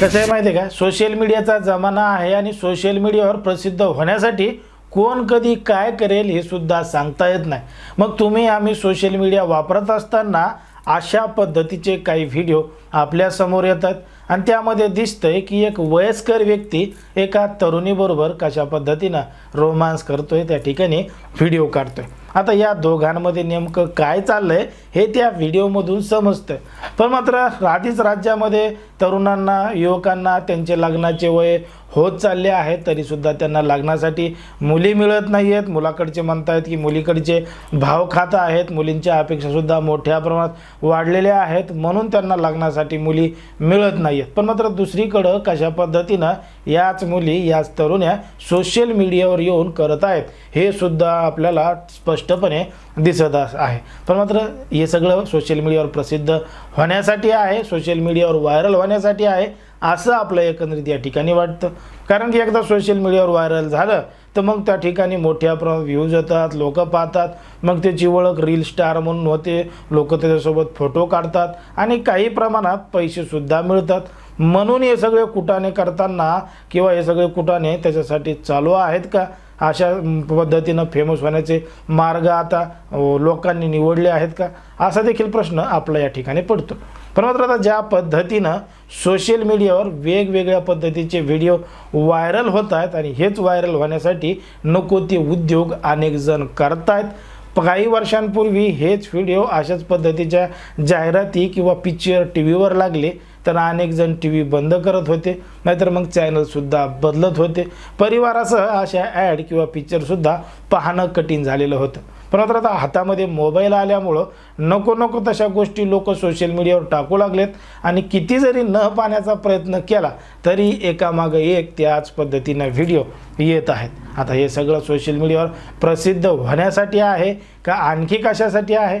कसं आहे माहिती आहे का? सोशल मीडियाचा जमाना आहे आणि सोशल मीडियावर प्रसिद्ध होण्यासाठी कोण कधी काय करेल हे सुद्धा सांगता येत नाही. मग तुम्ही आम्ही सोशल मीडिया वापरत असताना अशा पद्धतीचे काही व्हिडिओ आपल्यासमोर येतात. आणि त्यामध्ये दिसतंय की एक वयस्कर व्यक्ती एका तरुणीबरोबर कशा पद्धतीनं रोमांस करतोय त्या ठिकाणी व्हिडिओ काढतोय. आता या दोघांमध्ये नेमकं काय चाललंय हे त्या व्हिडिओमधून समजतं पण मात्र आधीच राज्यामध्ये तरुणांना युवकांना त्यांचे लग्नाचे वय होत चालले आहेत तरीसुद्धा त्यांना लग्नासाठी मुली मिळत नाही आहेत मुलाकडचे म्हणतायत की मुलीकडचे भाव खात आहेत मुलींच्या अपेक्षासुद्धा मोठ्या प्रमाणात वाढलेल्या आहेत. म्हणून त्यांना लग्नासाठी मुली मिळत नाही आहेत पण मात्र दुसरीकडं कशा पद्धतीनं याच मुली याच तरुण्या सोशल मीडियावर येऊन करत आहेत हे सुद्धा आपल्याला स्पष्टपणे दिसत अस- आहे. पण मात्र हे सगळं सोशल मीडियावर प्रसिद्ध होण्यासाठी आहे सोशल मीडियावर व्हायरल होण्यासाठी आहे असं आपलं एकंदरीत या ठिकाणी वाटतं. कारण की एकदा सोशल मीडियावर व्हायरल झालं तर मग त्या ठिकाणी मोठ्या प्रमाणात व्ह्यूज येतात लोक पाहतात. मग त्याची ओळख रील स्टार म्हणून होते. लोक त्याच्यासोबत फोटो काढतात. आणि काही प्रमाणात पैसेसुद्धा मिळतात. म्हणून हे सगळे कुटाने करताना किंवा हे सगळे कुटाणे त्याच्यासाठी चालू आहेत का? अशा पद्धतीनं फेमस होण्याचे मार्ग आता लोकांनी निवडले आहेत का? असा देखील प्रश्न आपला या ठिकाणी पडतो. पण मात्र आता ज्या पद्धतीनं सोशल मीडियावर वेगवेगळ्या पद्धतीचे व्हिडिओ व्हायरल होत आहेत आणि हेच व्हायरल होण्यासाठी नको ते उद्योग अनेक जण करतायत. काही वर्षांपूर्वी हेच व्हिडिओ अशाच पद्धतीच्या जाहिराती किंवा पिक्चर टी व्हीवर लागले. तर अनेक जण टी व्ही बंद करत होते. नाहीतर मग चॅनलसुद्धा बदलत होते. परिवारासह अशा ॲड किंवा पिक्चरसुद्धा पाहणं कठीण झालेलं होतं. पण मात्र आता हातामध्ये मोबाईल आल्यामुळं नको नको तशा गोष्टी लोक सोशल मीडियावर टाकू लागलेत. आणि किती जरी न पाहण्याचा प्रयत्न केला तरी एकामागं एक त्याच पद्धतीनं व्हिडिओ येत आहेत. आता हे सगळं सोशल मीडियावर प्रसिद्ध होण्यासाठी आहे का आणखी कशासाठी आहे?